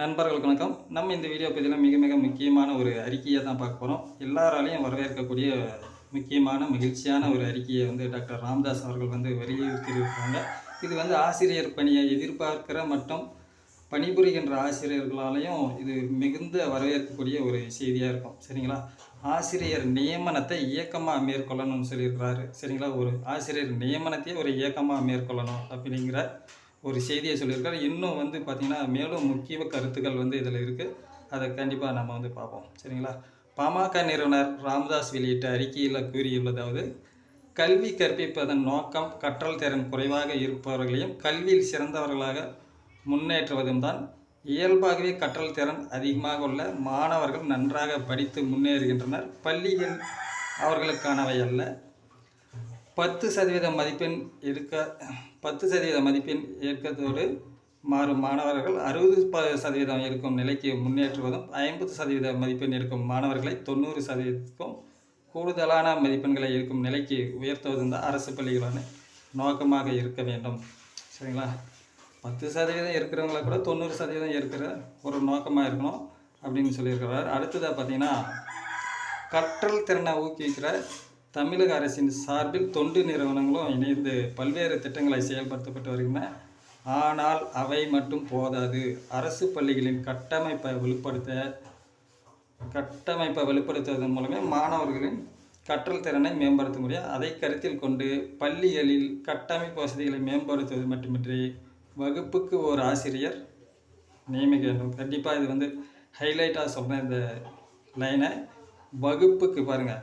நண்பர்களுக்கு வணக்கம். நம்ம இந்த வீடியோ பதிவில் மிக மிக முக்கியமான ஒரு அறிக்கையை தான் பார்க்க போகிறோம் எல்லாராலையும் வரவேற்கக்கூடிய முக்கியமான மகிழ்ச்சியான ஒரு அறிக்கையை வந்து டாக்டர் ராம்தாஸ் அவர்கள் வந்து வலியுறுத்தியிருக்காங்க. இது வந்து ஆசிரியர் பணியை எதிர்பார்க்கிற மற்றும் பணிபுரிகின்ற ஆசிரியர்களாலையும் இது மிகுந்த வரவேற்கக்கூடிய ஒரு செய்தியாக இருக்கும். சரிங்களா? ஆசிரியர் நியமனத்தை இயக்கமாக மேற்கொள்ளணும்னு சொல்லியிருக்கிறாரு. சரிங்களா? ஒரு ஆசிரியர் நியமனத்தையே ஒரு இயக்கமாக மேற்கொள்ளணும் அப்படிங்கிற ஒரு செய்தியை சொல்லியிருக்காரு. இன்னும் வந்து பார்த்திங்கன்னா மேலும் முக்கிய கருத்துக்கள் வந்து இதில் இருக்குது அதை கண்டிப்பாக நம்ம வந்து பார்ப்போம். சரிங்களா? பாமக நிறுவனர் ராம்தாஸ் வெளியிட்ட அறிக்கையில் கூறியுள்ளதாவது கல்வி கற்பிப்பதன் நோக்கம் கற்றல் திறன் குறைவாக இருப்பவர்களையும் கல்வியில் சிறந்தவர்களாக முன்னேற்றுவதும் தான். இயல்பாகவே கற்றல் திறன் அதிகமாக உள்ள மாணவர்கள் நன்றாக படித்து முன்னேறுகின்றனர். பள்ளிகள் அவர்களுக்கானவை அல்ல. பத்து சதவீத மதிப்பெண் இருக்க பத்து சதவீத மதிப்பெண் ஏற்கத்தோடு மாறும் மாணவர்கள் அறுபது ப சதவீதம் இருக்கும் நிலைக்கு முன்னேற்றுவதும் ஐம்பது சதவீத மதிப்பெண் இருக்கும் மாணவர்களை தொண்ணூறு சதவீதத்துக்கும் கூடுதலான மதிப்பெண்களை இருக்கும் நிலைக்கு உயர்த்துவதும் தான் அரசு பள்ளிகளான நோக்கமாக இருக்க வேண்டும். சரிங்களா? பத்து சதவீதம் இருக்கிறவங்கள கூட தொண்ணூறு சதவீதம் இருக்கிற ஒரு நோக்கமாக இருக்கணும் அப்படின்னு சொல்லியிருக்கிறார். அடுத்ததாக பார்த்தீங்கன்னா கற்றல் திறனை ஊக்குவிக்கிற தமிழக அரசின் சார்பில் தொண்டு நிறுவனங்களும் இணைந்து பல்வேறு திட்டங்களை செயல்படுத்தப்பட்டு வருகின்றன. ஆனால் அவை மட்டும் போதாது. அரசு பள்ளிகளின் கட்டமைப்பை வெளிப்படுத்த கட்டமைப்பை வெளிப்படுத்துவதன் மூலமே மாணவர்களின் கற்றல் திறனை மேம்படுத்த முடியும். அதை கருத்தில் கொண்டு பள்ளிகளில் கட்டமைப்பு வசதிகளை மேம்படுத்துவது மட்டுமின்றி வகுப்புக்கு ஒரு ஆசிரியர் நியமிக்க வேண்டும். கண்டிப்பாக இது வந்து ஹைலைட்டாக சொல்கிறேன் இந்த லைனை வகுப்புக்கு பாருங்கள்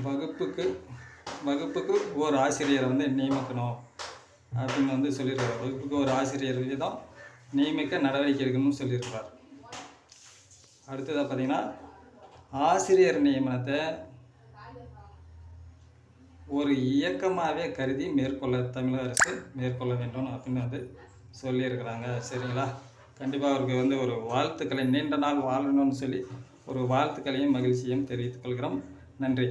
வகுப்புக்கு வகுப்புக்கு ஒரு ஆசிரியரை வந்து நியமிக்கணும் அப்படின்னு வந்து சொல்லியிருக்காரு. வகுப்புக்கு ஒரு ஆசிரியர் விதம் நியமிக்க நடவடிக்கை எடுக்கணும்னு சொல்லியிருக்கிறார் அடுத்ததாக பார்த்தீங்கன்னா ஆசிரியர் நியமனத்தை ஒரு இயக்கமாகவே கருதி மேற்கொள்ள தமிழக அரசு மேற்கொள்ள வேண்டும் அப்படின்னு வந்து சொல்லியிருக்கிறாங்க. சரிங்களா? கண்டிப்பாக அவருக்கு வந்து ஒரு வாழ்த்துக்களை நீண்ட நாள் வாழணும்னு சொல்லி ஒரு வாழ்த்துக்களையும் மகிழ்ச்சியும் தெரிவித்துக் கொள்கிறோம். நன்றி.